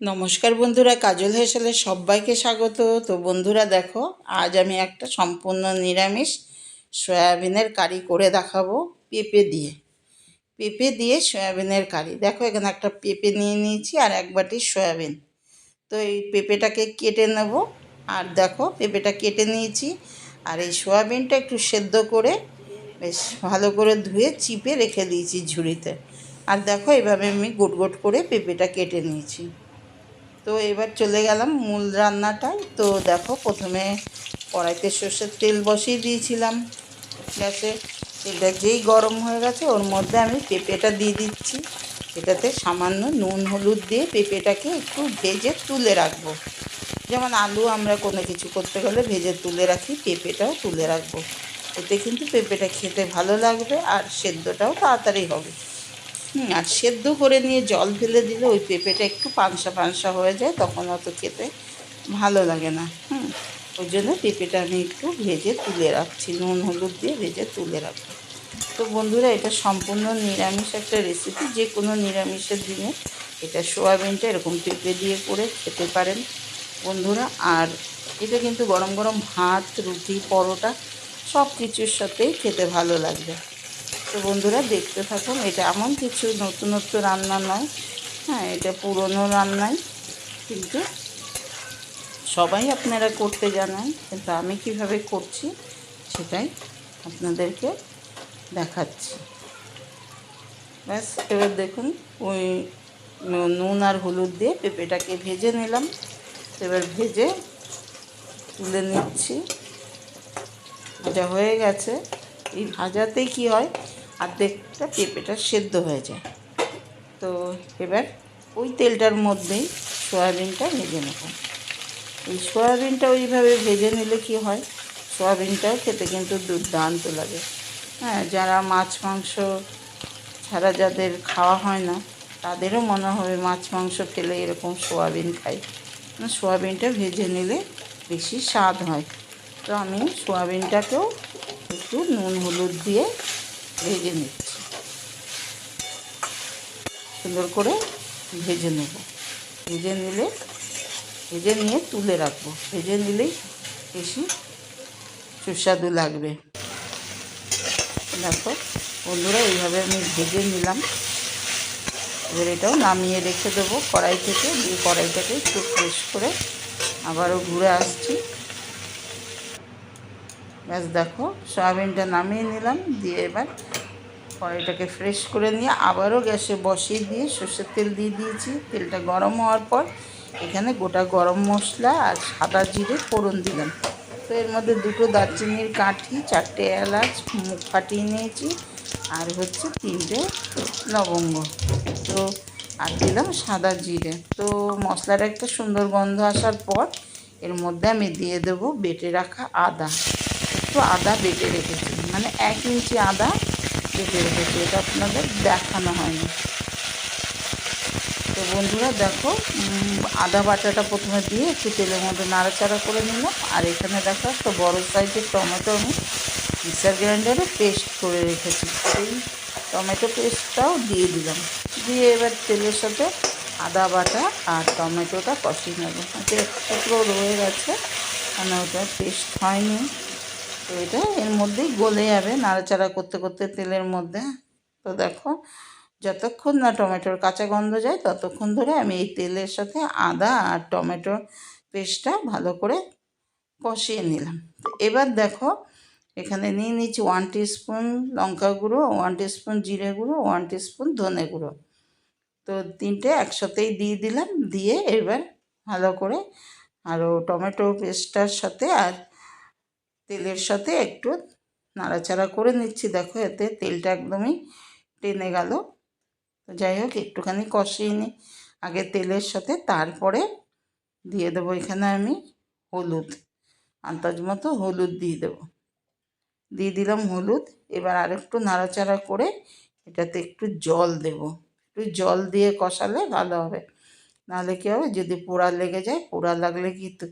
নমস্কার বন্ধুরা, কাজল হেসেলে সবাইকে স্বাগত। তো বন্ধুরা দেখো, আজ আমি একটা সম্পূর্ণ নিরামিষ সয়াবিনের কারি করে দেখাবো পেঁপে দিয়ে। পেঁপে দিয়ে সয়াবিনের কারি। দেখো, এখানে একটা পেঁপে নিয়ে নিয়েছি আর এক বাটি সয়াবিন। তো এই পেঁপেটাকে কেটে নেব। আর দেখো, পেঁপেটা কেটে নিয়েছি। আর এই সয়াবিনটা একটু সেদ্ধ করে বেশ ভালো করে ধুয়ে চিপে রেখে দিয়েছি ঝুড়িতে। আর দেখো, এভাবে আমি গোট গোট করে পেঁপেটা কেটে নিয়েছি। তো এবার চলে গেলাম মূল রান্নাটায়। তো দেখো, প্রথমে কড়াইতে সর্ষের তেল বসিয়ে দিয়েছিলাম গ্যাসে। তেলটা যেই গরম হয়ে গেছে, ওর মধ্যে আমি পেঁপেটা দিয়ে দিচ্ছি। এটাতে সামান্য নুন, হলুদ দিয়ে পেঁপেটাকে একটু ভেজে তুলে রাখব। যেমন আলু আমরা কোনো কিছু করতে গেলে ভেজে তুলে রাখি, পেঁপেটাও তুলে রাখব। এতে কিন্তু পেঁপেটা খেতে ভালো লাগবে আর সেদ্ধটাও তাড়াতাড়ি হবে। হুম, আর সেদ্ধ করে নিয়ে জল ফেলে দিলে ওই পেঁপেটা একটু পানসা পানসা হয়ে যায়, তখন অত খেতে ভালো লাগে না। হুম, ওই জন্য পেঁপেটা আমি একটু ভেজে তুলে রাখছি, নুন, হলুদ দিয়ে ভেজে তুলে রাখব তো বন্ধুরা, এটা সম্পূর্ণ নিরামিষ একটা রেসিপি যে কোনো নিরামিষের দিনে এটা সোয়াবিনটা এরকম পেঁপে দিয়ে করে খেতে পারেন বন্ধুরা। আর এটা কিন্তু গরম গরম ভাত, রুটি, পরোটা সব কিছুর সাথেই খেতে ভালো লাগবে। তো বন্ধুরা দেখতে থাকুন, এটা এমন কিছু নতুনত্ব রান্না নয়। হ্যাঁ এটা পুরনো রান্নাই। কিন্তু সবাই আপনারা করতে জানান, কিন্তু আমি কীভাবে করছি সেটাই আপনাদেরকে দেখাচ্ছি। ব্যাস, এবার দেখুন, ওই নুন আর হলুদ দিয়ে পেঁপেটাকে ভেজে নিলাম। এবার ভেজে তুলে নিচ্ছি। ভাজা হয়ে গেছে। এই ভাজাতেই কি হয় অর্ধেকটা পেঁপেটা সেদ্ধ হয়ে যায়। তো এবার ওই তেলটার মধ্যেই সয়াবিনটা ভেজে নেব। এই সয়াবিনটা ওইভাবে ভেজে নিলে কি হয়? সয়াবিনটাও খেতে কিন্তু দুর্দান্ত লাগে। হ্যাঁ যারা মাছ, মাংস ছাড়া যাদের খাওয়া হয় না, তাদেরও মনে হবে মাছ, মাংস খেলে এরকম সোয়াবিন খাই। সোয়াবিনটা ভেজে নিলে বেশি স্বাদ হয়। তো আমি সোয়াবিনটাকেও একটু নুন, হলুদ দিয়ে ভেজে নিচ্ছি। সুন্দর করে ভেজে নেব। ভেজে নিলে, ভেজে নিয়ে তুলে রাখব। ভেজে নিলেই বেশি সুস্বাদু লাগবে। দেখো, বন্ধুরা, এইভাবে আমি ভেজে নিলাম। এবার এটাও নামিয়ে রেখে দেবো কড়াই থেকে। দিয়ে কড়াইটাকে একটু ফ্রেশ করে আবারও ঘুরে আসছি। ব্যাস দেখো, সয়াবিনটা নামিয়ে নিলাম, দিয়ে এবার কড়াইটাকে ফ্রেশ করে নিয়ে আবারও গ্যাসে বসিয়ে দিয়ে সর্ষের তেল দিয়ে দিয়েছি। তেলটা গরম হওয়ার পর এখানে গোটা গরম মশলা আর সাদা জিরে ফোড়ন দিলাম। তো এর মধ্যে দুটো দারচিনির কাঠি, চারটে এলাচ, মুখ ফাটিয়ে নিয়েছি আর হচ্ছে তিনটে লবঙ্গ। তো আর দিলাম সাদা জিরে। তো মশলার একটা সুন্দর গন্ধ আসার পর এর মধ্যে আমি দিয়ে দেবো বেটে রাখা আদা। একটু আদা বেটে রেখেছি। মানে এক ইঞ্চি আদা বেটে রেখেছি। এটা আপনাদের দেখানো হয়নি। তো বন্ধুরা দেখো আদা বাটাটা প্রথমে দিয়ে একটু তেলের মধ্যে নাড়াচাড়া করে নিলাম। আর এখানে দেখো, একটা বড়ো সাইজের টমেটো আমি মিক্সার গ্রাইন্ডারে পেস্ট করে রেখেছি। সেই টমেটো পেস্টটাও দিয়ে দিলাম। দিয়ে এবার তেলের সাথে আদা বাটা আর টমেটোটা কষিয়ে নেব। একটু রয়ে গেছে। মানে ওটা পেস্ট হয়নি। তো এটা এর মধ্যেই গলে যাবে, নাড়াচাড়া করতে করতে তেলের মধ্যে। তো দেখো, যতক্ষণ না টমেটোর কাঁচা গন্ধ যায়, ততক্ষণ ধরে আমি এই তেলের সাথে আদা আর টমেটোর পেস্টটা ভালো করে কষিয়ে নিলাম। এবার দেখো, এখানে নিয়ে নিচ্ছি ওয়ান স্পুন লঙ্কা গুঁড়ো ওয়ান স্পুন জিরে গুঁড়ো ওয়ান স্পুন ধনে গুঁড়ো। তো তিনটে একসাথেই দিয়ে দিলাম, দিয়ে এবার ভালো করে আরও টমেটো পেস্টটার সাথে আর তেলের সাথে একটু নাড়াচাড়া করে নিচ্ছি। দেখো, এতে তেলটা একদমই টেনে গেল। তো যাই হোক, একটুখানি কষিয়ে নিই আগে তেলের সাথে, তারপরে দিয়ে দেবো এখানে আমি হলুদ। আন্দাজ মতো হলুদ দিয়ে দেবো। দিয়ে দিলাম হলুদ। এবার আরেকটু নাড়াচাড়া করে এটাতে একটু জল দেব। একটু জল দিয়ে কষালে ভালো হবে। নাহলে কী হবে? যদি পোড়া লেগে যায়, পোড়া লাগলে কিন্তু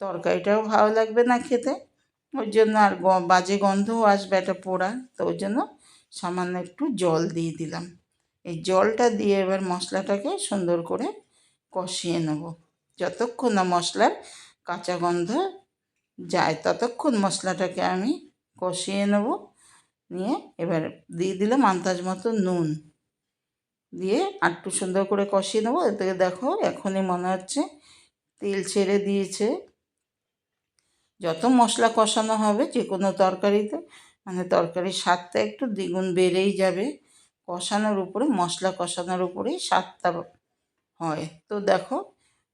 তরকারিটাও ভালো লাগবে না খেতে। ওই জন্য আর বাজে গন্ধও আসবে একটা পোড়া, তো ওই জন্য সামান্য একটু জল দিয়ে দিলাম। এই জলটা দিয়ে এবার মশলাটাকে সুন্দর করে কষিয়ে নেব। যতক্ষণ না মশলার কাঁচা গন্ধ যায়, ততক্ষণ মশলাটাকে আমি কষিয়ে নেব। নিয়ে এবার দিয়ে দিলাম আন্দাজ মতো নুন। দিয়ে আটটু সুন্দর করে কষিয়ে নেব। এর থেকে দেখো এখনই মনে হচ্ছে তেল ছেড়ে দিয়েছে। যত মশলা কষানো হবে যে কোনো তরকারিতে মানে তরকারির স্বাদটা একটু দ্বিগুণ বেড়েই যাবে। কষানোর উপরে, মশলা কষানোর উপরেই স্বাদটা হয়। তো দেখো,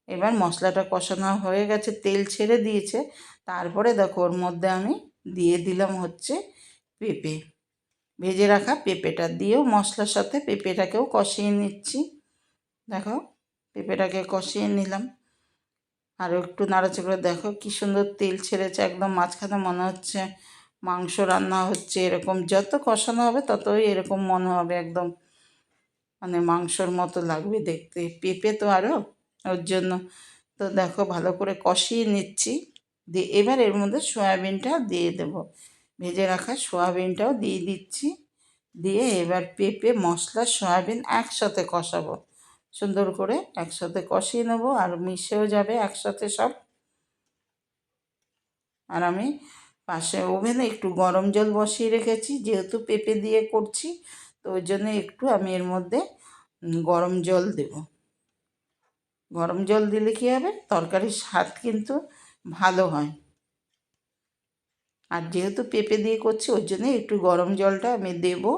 এবার মশলাটা কষানো হয়ে গেছে, তেল ছেড়ে দিয়েছে। তারপরে দেখো, ওর মধ্যে আমি দিয়ে দিলাম হচ্ছে পেঁপে। ভেজে রাখা পেঁপেটা দিয়েও মশলার সাথে পেঁপেটাকেও কষিয়ে নিচ্ছি। দেখো, পেঁপেটাকে কষিয়ে নিলাম। আরও একটু নাড়াচাড়া দেখো, কি সুন্দর তেল ছেড়েছে, একদম মাঝখানে মনে হচ্ছে মাংস রান্না হচ্ছে, এরকম যত কষানো হবে ততই এরকম মনে হবে একদম। মানে মাংসর মতো লাগবে দেখতে, পেঁপে তো আরও ওর জন্য। তো দেখো, ভালো করে কষিয়ে নিচ্ছি, দিয়ে এবার এর মধ্যে সয়াবিনটা দিয়ে দেবো। ভেজে রাখা সয়াবিনটাও দিয়ে দিচ্ছি, দিয়ে এবার পেঁপে, মশলা, সয়াবিন একসাথে কষাবো। সুন্দর করে একসাথে কষিয়ে নেব আর মিশেও যাবে একসাথে সব। আর আমি পাশে ওভেনে একটু গরম জল বসিয়ে রেখেছি, যেহেতু পেঁপে দিয়ে করছি, তো ওই জন্য একটু আমি এর মধ্যে গরম জল দেব। গরম জল দিলে কী হবে? তরকারির স্বাদ কিন্তু ভালো হয়। আর যেহেতু পেঁপে দিয়ে করছি, ওই জন্য একটু গরম জলটা আমি দেবো।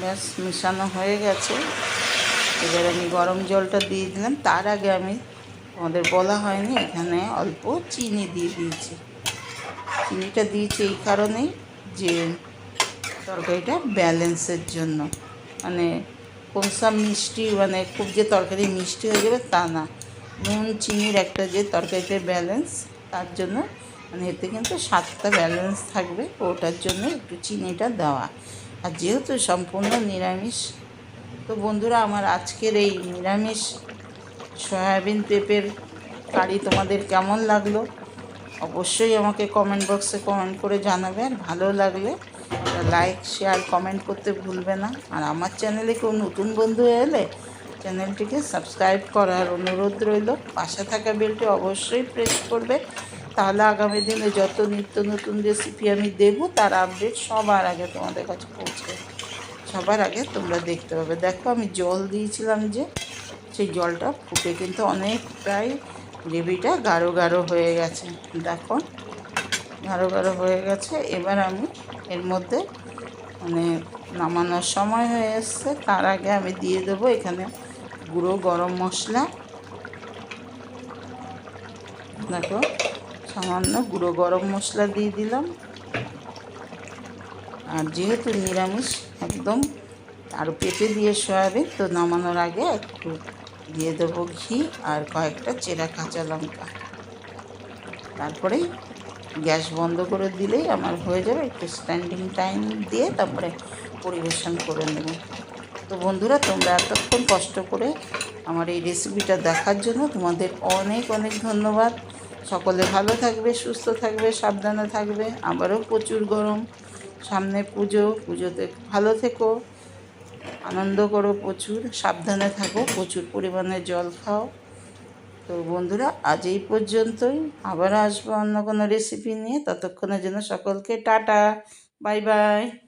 ব্যাস, মেশানো হয়ে গেছে। এবার আমি গরম জলটা দিয়ে দিলাম। তার আগে আমি আমাদের বলা হয়নি, এখানে অল্প চিনি দিয়ে দিয়েছি। চিনিটা দিয়েছি এই কারণেই যে তরকারিটা ব্যালেন্সের জন্য। মানে কোনসা মিষ্টি মানে খুব যে তরকারি মিষ্টি হয়ে যাবে তা না। নুন, চিনির একটা যে তরকারিতে ব্যালেন্স, তার জন্য মানে এতে কিন্তু স্বাদটা ব্যালেন্স থাকবে, ওটার জন্য একটু চিনিটা দেওয়া। আর যেহেতু সম্পূর্ণ নিরামিষ, তো বন্ধুরা আমার আজকের এই নিরামিষ সয়াবিন পেঁপের কারি তোমাদের কেমন লাগল? অবশ্যই আমাকে কমেন্ট বক্সে কমেন্ট করে জানাবে। আর ভালো লাগলে লাইক শেয়ার কমেন্ট করতে ভুলবে না। আর আমার চ্যানেলে কেউ নতুন বন্ধু এলে চ্যানেলটিকে সাবস্ক্রাইব করার অনুরোধ রইল। পাশে থাকা বেলটি অবশ্যই প্রেস করবে। তাহলে আগামী দিনে যত নিত্য নতুন রেসিপি আমি দেবো, তার আপডেট সবার আগে তোমাদের কাছে পৌঁছে সবার আগে তোমরা দেখতে পাবে। দেখো, আমি জল দিয়েছিলাম যে, সেই জলটা ফুটে কিন্তু অনেক প্রায় গ্রেভিটা গাঢ় গাঢ় হয়ে গেছে। দেখো, গাঢ় গাঢ় হয়ে গেছে। এবার আমি এর মধ্যে মানে নামানোর সময় হয়ে এসছে। তার আগে আমি দিয়ে দেবো এখানে গুঁড়ো গরম মশলা। দেখো সামান্য গুঁড়ো গরম মশলা দিয়ে দিলাম। আর যেহেতু নিরামিষ, একদম আর পেঁপে দিয়ে সয়াবিন, তো নামানোর আগে একটু দিয়ে দেবো ঘি আর কয়েকটা চেরা কাঁচা লঙ্কা। তারপরে গ্যাস বন্ধ করে দিলেই আমার হয়ে যাবে, একটু স্ট্যান্ডিং টাইম দিয়ে তারপরে পরিবেশন করে নেব। তো বন্ধুরা, তোমরা এতক্ষণ কষ্ট করে আমার এই রেসিপিটা দেখার জন্য তোমাদের অনেক অনেক ধন্যবাদ। সকলে ভালো থাকবে, সুস্থ থাকবে, সাবধানে থাকবে। আবারও প্রচুর গরম। সামনে পুজো, পুজোতে ভালো থেকো, আনন্দ করো প্রচুর, সাবধানে থাকো, প্রচুর পরিমাণে জল খাও। তো বন্ধুরা, আজ এই পর্যন্তই। আবার আসব অন্য কোনো রেসিপি নিয়ে। ততক্ষণের জন্য সকলকে টাটা। Bye bye.